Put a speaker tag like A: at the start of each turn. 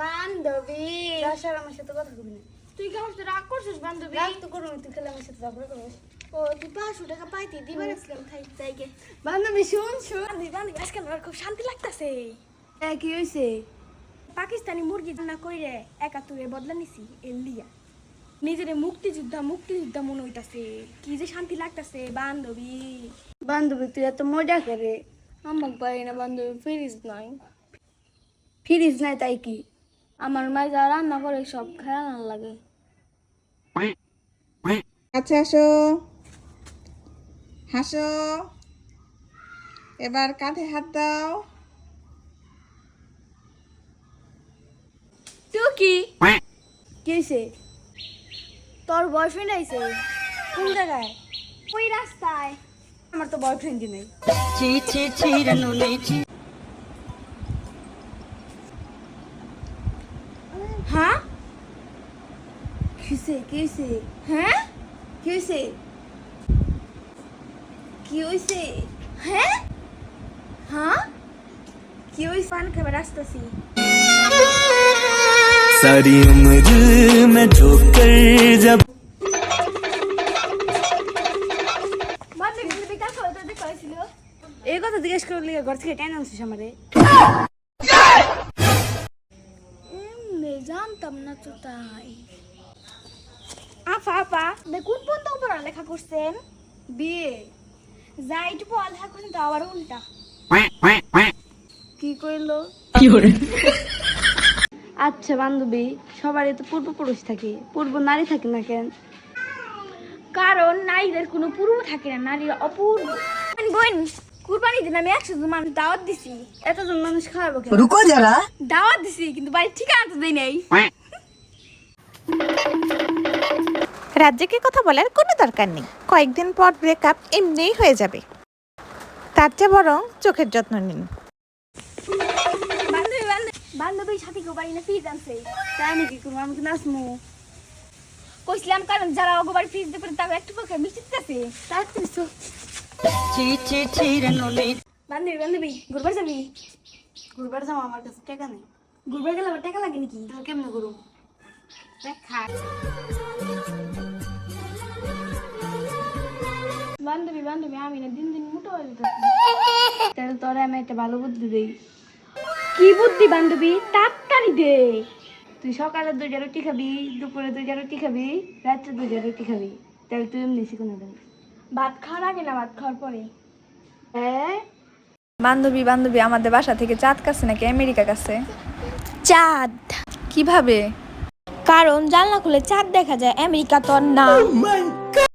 A: বান্ধবী।
B: আসার আমার সাথে কথা কবি না।
A: তুই কি আমার সাথে রাগ করছিস বান্ধবী?
B: রাগ তো করব তুই খেলে আমার সাথে ঝগড়া করিস।
A: ও তুই পাঁচশো টাকা পাইতি দিবার আসলাম খাই যাইগে
B: বান্ধবী শুন শুন।
A: বান্ধবী আজকে আমার খুব শান্তি লাগতাছে।
B: এ, কি হয়েছে
A: পাকিস্তানি মুরগি রান্না কইরে একাত্তরে বদলা নিছি এলিয়া নিজেরে মুক্তিযোদ্ধা মুক্তিযোদ্ধা মনে হইতাছে। কি যে শান্তি লাগতাছে বান্ধবী।
B: বান্ধবী তুই এত মজা করে। আমাকে পারি না বান্ধবী ফ্রিজ নাই। ফ্রিজ নাই তাই কি? আমার মা যা রান্না করে সব খেলা লাগে।
C: আচ্ছা আসো। হাসো। এবার কাঁধে হাত দাও।
B: তুই কি কি তোর বয়ফ্রেন্ড আইছে। কোন জায়গায়?
A: ওই রাস্তায়।
B: আমার তো বয়ফ্রেন্ডই নেই।
A: হ্যাঁ
B: কিসে কি হয়েছে
A: হ্যাঁ
B: কি হয়েছে কি হয়েছে
A: হ্যাঁ হ্যাঁ
B: কি হয়েছে
A: পান খাবার আসতেছি
D: सारी उम्र में ठोकर जब
A: বান্ধবী বান্ধবী কার খাবার তোদের করেছিল
B: এই কথা জিজ্ঞেস করলে ঘর থেকে টেনে আনছিস আমারে
A: জানতাম না তো তাই। আফা আপা বে কোন পর্যন্ত পড়ালেখা করছেন?
B: বিয়ে
A: যা একটু পড়ালেখা করছেন তা আবার উল্টা।
B: কি কইলো? আচ্ছা বান্ধবী সবারই তো পূর্বপুরুষ থাকে। পূর্ব নারী থাকে না কেন?
A: কারণ নারীদের কোনো পূর্ব থাকে না নারীরা অপূর্ব। বোন কুরবানি দিন আমি একশো জন মানুষ দাওয়াত দিছি।
B: এত জন মানুষ খাওয়াবো
D: রুকো যারা।
A: দাওয়াত দিছি কিন্তু বাড়ির ঠিকানা তো দেই নাই।
E: রাজ্যকে কথা বলার কোনো দরকার নেই। কয়েকদিন পর ব্রেকআপ এমনিই হয়ে যাবে। তার চেয়ে বরং চোখের যত্ন নিন।
A: বান্ধবীর সাথে কেউ বাড়ি না ফিজ আনছে।
B: তাই নাকি কোনো আমাকে নাচমু।
A: কইছিলাম কারণ যারা অগোবার ফিজ দেবে তারা একটু পক্ষে মিষ্টি দিতেছে।
B: তার তুমি
A: বান্ধবী বান্ধবী ঘুরবার যাবি?
B: ঘুরবার যাব আমার কাছে টাকা নেই।
A: ঘুরবার গেলে আবার টাকা লাগে নাকি?
B: তাহলে কেমনে করব
A: বান্ধবী বান্ধবী আমি না দিন দিন মোটো হয়ে যেতেছি।
B: তাহলে তোরে আমি একটা ভালো বুদ্ধি দিই।
A: কি বুদ্ধি বান্ধবী? তাড়াতাড়ি দে।
B: তুই সকালে দুইটা রুটি খাবি দুপুরে দুইটা রুটি খাবি রাত্রে দুইটা রুটি খাবি। তাহলে তুই এমনি শিখুন দেবে
A: ভাত খাওয়ার আগে না ভাত খাওয়ার পরে?
B: হ্যাঁ।
F: বান্ধবী বান্ধবী আমাদের বাসা থেকে চাঁদ কাছে নাকি আমেরিকা কাছে?
A: চাঁদ।
F: কীভাবে?
A: কারণ জানলা খুলে চাঁদ দেখা যায় আমেরিকা তো না।